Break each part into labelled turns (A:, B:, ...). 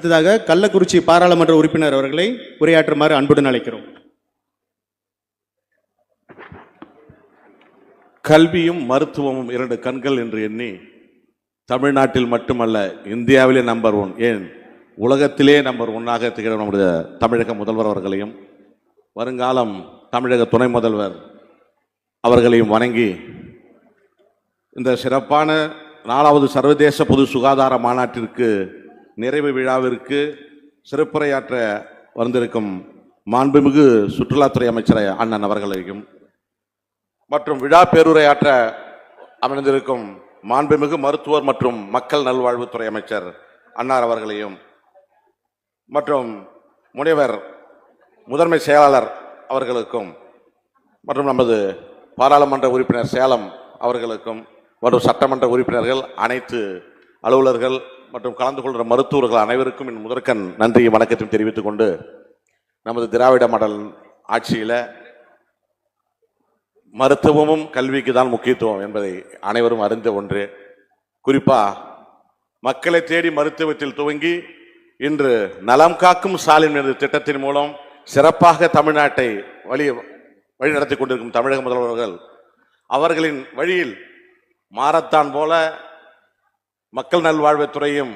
A: அடுத்ததாக கள்ளக்குறிச்சி பாராளுமன்ற உறுப்பினர் அவர்களை உரையாற்றுமாறு அன்புடன் அழைக்கிறோம்.
B: கல்வியும் மருத்துவமும் இரண்டு கண்கள் என்று எண்ணி தமிழ்நாட்டில் மட்டுமல்ல இந்தியாவிலே நம்பர் ஒன் ஏன்? உலகத்திலே நம்பர் ஒன்னாக திகழும் நம்முடைய தமிழக முதல்வர் அவர்களையும் வருங்காலம் தமிழக துணை முதல்வர் அவர்களையும் வணங்கி இந்த சிறப்பான நாலாவது சர்வதேச பொது சுகாதார மாநாட்டிற்கு நிறைவு விழாவிற்கு சிறப்புரையாற்ற வந்திருக்கும் மாண்புமிகு சுற்றுலாத்துறை அமைச்சர் அண்ணன் அவர்களையும் மற்றும் விழா பேருரையாற்ற அமைந்திருக்கும் மாண்புமிகு மருத்துவர் மற்றும் மக்கள் நல்வாழ்வுத்துறை அமைச்சர் அன்னார் அவர்களையும் மற்றும் முனைவர் முதன்மை செயலாளர் அவர்களுக்கும் மற்றும் நமது பாராளுமன்ற உறுப்பினர் சேலம் அவர்களுக்கும் மற்றும் சட்டமன்ற உறுப்பினர்கள் அனைத்து அலுவலர்கள் மற்றும் கலந்து கொள்கிற மருத்துவர்கள் அனைவருக்கும் என் முதற்கண் நன்றியும் வணக்கத்தையும் தெரிவித்துக் கொண்டு நமது திராவிட மடல் ஆட்சியில் மருத்துவமும் கல்விக்கு தான் முக்கியத்துவம் என்பதை அனைவரும் அறிந்த ஒன்று. குறிப்பாக மக்களை தேடி மருத்துவத்தில் துவங்கி இன்று நலம் காக்கும் ஸ்டாலின் என்ற திட்டத்தின் மூலம் சிறப்பாக தமிழ்நாட்டை வழி வழிநடத்தி கொண்டிருக்கும் தமிழக முதல்வர்கள் அவர்களின் வழியில் மாரத்தான் போல மக்கள் நல்வாழ்வுத்துறையும்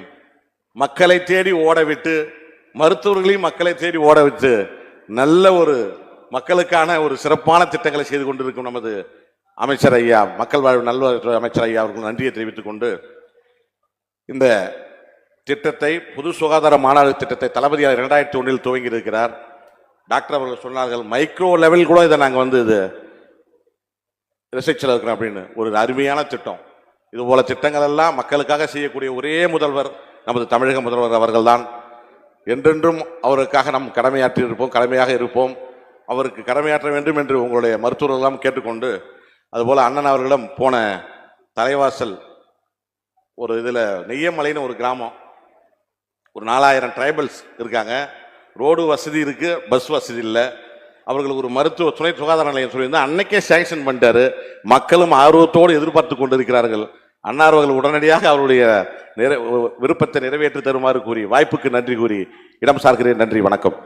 B: மக்களை தேடி ஓடவிட்டு மருத்துவர்களையும் மக்களை தேடி ஓடவிட்டு நல்ல ஒரு மக்களுக்கான ஒரு சிறப்பான திட்டங்களை செய்து கொண்டிருக்கும் நமது அமைச்சர் ஐயா மக்கள் வாழ்வு நல்வாழ்வுத்துறை அமைச்சர் ஐயா அவர்கள் நன்றியை தெரிவித்துக் கொண்டு இந்த திட்டத்தை பொது சுகாதார மாநாடு திட்டத்தை தளபதியார் இரண்டாயிரத்தி ஒன்றில் துவங்கி இருக்கிறார். டாக்டர் அவர்கள் சொன்னார்கள் மைக்ரோ லெவல் கூட இதை நாங்கள் வந்து இது ரிசர்ச்சில் இருக்கிறோம் அப்படின்னு. ஒரு அருமையான திட்டம். இது போல திட்டங்கள் எல்லாம் மக்களுக்காக செய்யக்கூடிய ஒரே முதல்வர் நமது தமிழக முதல்வர் அவர்கள்தான். என்றென்றும் அவருக்காக நாம் கடமையாற்றி இருப்போம் கடமையாக இருப்போம். அவருக்கு கடமையாற்ற வேண்டும் என்று உங்களுடைய மருத்துவர்களெல்லாம் கேட்டுக்கொண்டு அதுபோல் அண்ணன் அவர்களிடம் போன தலைவாசல் ஒரு இதில் நெய்யமலைன்னு ஒரு கிராமம். ஒரு நாலாயிரம் ட்ரைபல்ஸ் இருக்காங்க. ரோடு வசதி இருக்குது பஸ் வசதி இல்லை. அவர்களுக்கு ஒரு மருத்துவ துணை சுகாதார நிலையம் சொல்லியிருந்தால் அன்னைக்கே சேங்ஷன் பண்ணிட்டாரு. மக்களும் ஆர்வத்தோடு எதிர்பார்த்து கொண்டிருக்கிறார்கள். அன்னார் அவர்கள் உடனடியாக அவருடைய நிறை விருப்பத்தை நிறைவேற்றி தருமாறு கூறி வாய்ப்புக்கு நன்றி கூறி இடம் சார்கிறேன். நன்றி வணக்கம்.